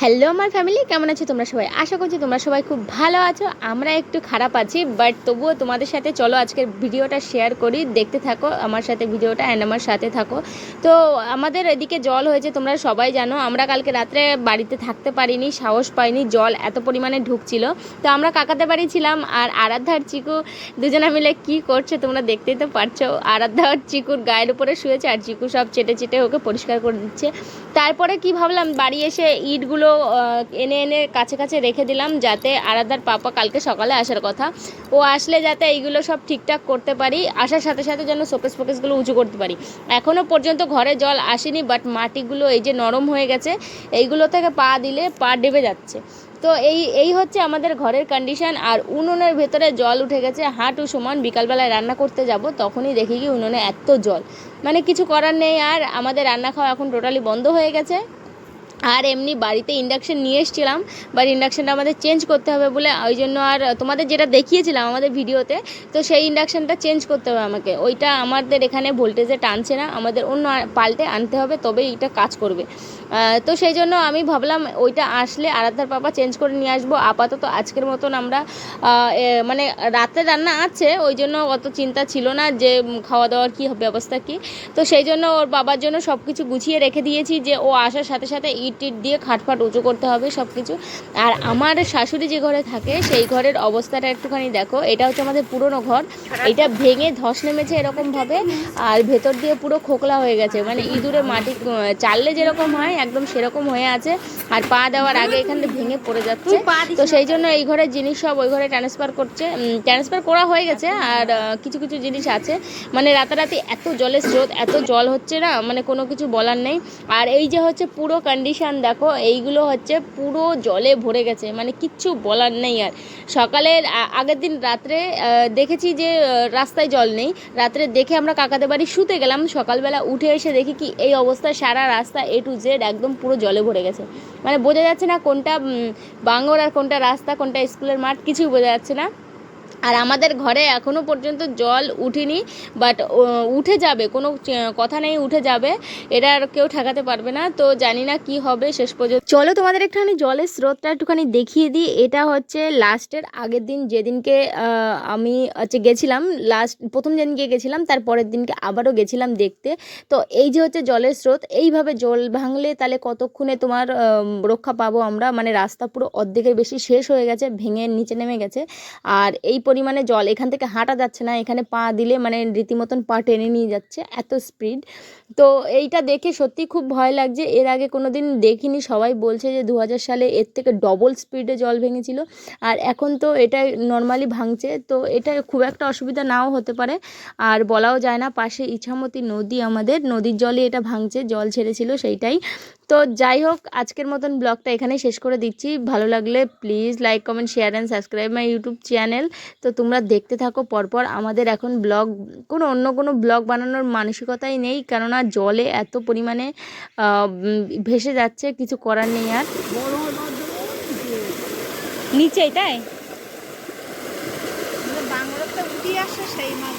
Hello আমার family কেমন আছো তোমরা সবাই? আশা করছি তোমরা সবাই খুব ভালো আছো। আমরা একটু খারাপ আছি বাট তবুও তোমাদের সাথে চলো আজকের ভিডিওটা শেয়ার করি। দেখতে থাকো আমার সাথে ভিডিওটা অ্যান্ড আমার সাথে থাকো। তো আমাদের এদিকে জল হয়েছে, তোমরা সবাই জানো। আমরা কালকে রাত্রে বাড়িতে থাকতে পারিনি, সাহস পাইনি, জল এত পরিমাণে ঢুকছিল। তো আমরা কাকাতে বাড়ি ছিলাম আর আরাধ্যার চিকু দুজনে মিলে কি করছে তোমরা দেখতেই তো পারছ। আরাধ্যা আর চিকুর গায়ের উপরে শুয়েছে আর চিকু সব চেটে চেটে ওকে পরিষ্কার করে দিচ্ছে। তারপরে কি ভাবলাম, বাড়ি এসে ইটগুলো আহ, এনে এনে কাছে কাছে রেখে দিলাম যাতে আরাধার পাপা কালকে সকালে আসার কথা। ও আসলে যাতে এইগুলো সব ঠিকঠাক করতে পারি আসার সাথে সাথে যেন শোকেস ফোকেসগুলো উঁচু করতে পারি। এখনও পর্যন্ত ঘরে জল আসেনি বাট মাটিগুলো এই যে নরম হয়ে গেছে এইগুলো থেকে পা দিলে পা ডেবে যাচ্ছে। তো এই এই হচ্ছে আমাদের ঘরের কন্ডিশন আর উনুনের ভেতরে জল উঠে গেছে। হাঁটু সমান বিকালবেলায় রান্না করতে যাব তখনই দেখি কি উনুনে এত জল। মানে কিছু করার নেই আর আমাদের রান্না খাওয়া এখন টোটালি বন্ধ হয়ে গেছে। আর এমনি বাড়িতে ইন্ডাকশান নিয়ে এসেছিলাম বাট ইন্ডাকশানটা আমাদের চেঞ্জ করতে হবে বলে ওই জন্য আর তোমাদের যেটা দেখিয়েছিলাম আমাদের ভিডিওতে, তো সেই ইন্ডাকশানটা চেঞ্জ করতে হবে আমাকে। ওইটা আমাদের এখানে ভোল্টেজে টানছে না, আমাদের অন্য পাল্টে আনতে হবে তবে এটা কাজ করবে। তো সেই জন্য আমি ভাবলাম ওইটা আসলে আরাধার পাপা চেঞ্জ করে নিয়ে আসব। আপাতত আজকের মতন আমরা মানে রাতে রান্না আছে, ওই জন্য অত চিন্তা ছিল না যে খাওয়া দাওয়ার কী ব্যবস্থা কী। তো সেই জন্য ওর বাবার জন্য সব কিছু গুছিয়ে রেখে দিয়েছি যে ও আসার সাথে সাথে ইট টিট দিয়ে খাটফাট উঁচু করতে হবে সব কিছু আর আমার শাশুড়ি যে ঘরে থাকে সেই ঘরের অবস্থাটা একটুখানি দেখো। এটা হচ্ছে আমাদের পুরনো ঘর। এটা ভেঙে ধস নেমেছে এরকমভাবে আর ভেতর দিয়ে পুরো খোকলা হয়ে গেছে। মানে ইঁদুরে মাটি চাললে যেরকম হয় একদম সেরকম হয়ে আছে। আর পা দেওয়ার আগে এখানে ভেঙে পড়ে যাচ্ছে। তো সেই জন্য এই ঘরের জিনিস সব ওই ঘরে ট্রান্সফার করছে। ট্রান্সফার করা হয়ে গেছে আর কিছু কিছু জিনিস আছে। মানে রাতারাতি এত জলের স্রোত এত জল হচ্ছে না মানে কোনো কিছু বলার নেই। আর এই যে হচ্ছে পুরো কন্ডিশন দেখো, এইগুলো হচ্ছে পুরো জলে ভরে গেছে মানে কিচ্ছু বলার নেই আর। সকালের আগের দিন রাত্রে দেখেছি যে রাস্তায় জল নেই। রাত্রে দেখে আমরা কাকাদের বাড়ি শুতে গেলাম, সকালবেলা উঠে এসে দেখি কি এই অবস্থায় সারা রাস্তা এ টু জেড একদম পুরো জলে ভরে গেছে। মানে বোঝা যাচ্ছে না কোনটা বাঙ্গর আর কোনটা রাস্তা, কোনটা স্কুলের মাঠ, কিছুই বোঝা যাচ্ছে না। আর আমাদের ঘরে এখনও পর্যন্ত জল উঠেনি বাট উঠে যাবে, কোনো কথা নেই, উঠে যাবে, এটা আর কেউ ঠেকাতে পারবে না, তো জানি না কি হবে শেষ পর্যন্ত। চলো তোমাদের একটুখানি জলের স্রোতটা একটুখানি দেখিয়ে দিই, এটা হচ্ছে লাস্টের, আগের দিন যেদিনকে আমি হচ্ছে গেছিলাম, লাস্ট, প্রথম যেদিনকে গেছিলাম, তার পরের দিনকে আবারও গেছিলাম দেখতে, তো এই যে হচ্ছে জলের স্রোত, এইভাবে জল ভাঙলে তাহলে কতক্ষণে তোমার রক্ষা পাবো আমরা মানে রাস্তা পুরো অর্ধেকের বেশি শেষ হয়ে গেছে, ভেঙে নিচে নেমে গেছে, আর এই পরিমাণে জল, এখান থেকে হাঁটা যাচ্ছে না, এখানে পা দিলে মানে রীতিমতন পা টেনে নিয়ে যাচ্ছে, এত স্পিড তো এইটা দেখে সত্যি খুব ভয় লাগছে। এর আগে কোনো দিন দেখিনি, সবাই বলছে যে দু হাজার সালে এর থেকে ডবল স্পিডে জল ভেঙেছিল, আর এখন তো এটা নর্মালি ভাঙছে, তো এটা খুব একটা অসুবিধা নাও হতে পারে। আর বলাও যায় না, পাশে ইছামতি নদী আমাদের, নদীর জলে এটা ভাঙছে, জল ছেড়েছিল সেইটাই। তো যাই হোক, আজকের মতন ব্লগটা এখানেই শেষ করে দিচ্ছি। ভালো লাগলে please like comment share and subscribe my YouTube channel তো তোমরা দেখতে থাকো পরপর। আমাদের এখন ব্লগ, কোনো অন্য কোনো ব্লগ বানানোর মানসিকতাই নেই, কেননা জলে এত পরিমাণে ভেসে যাচ্ছে, কিছু করার নেই আর। নিচেই, তাই? বাংলাটা উঠে আসে সেই মাছ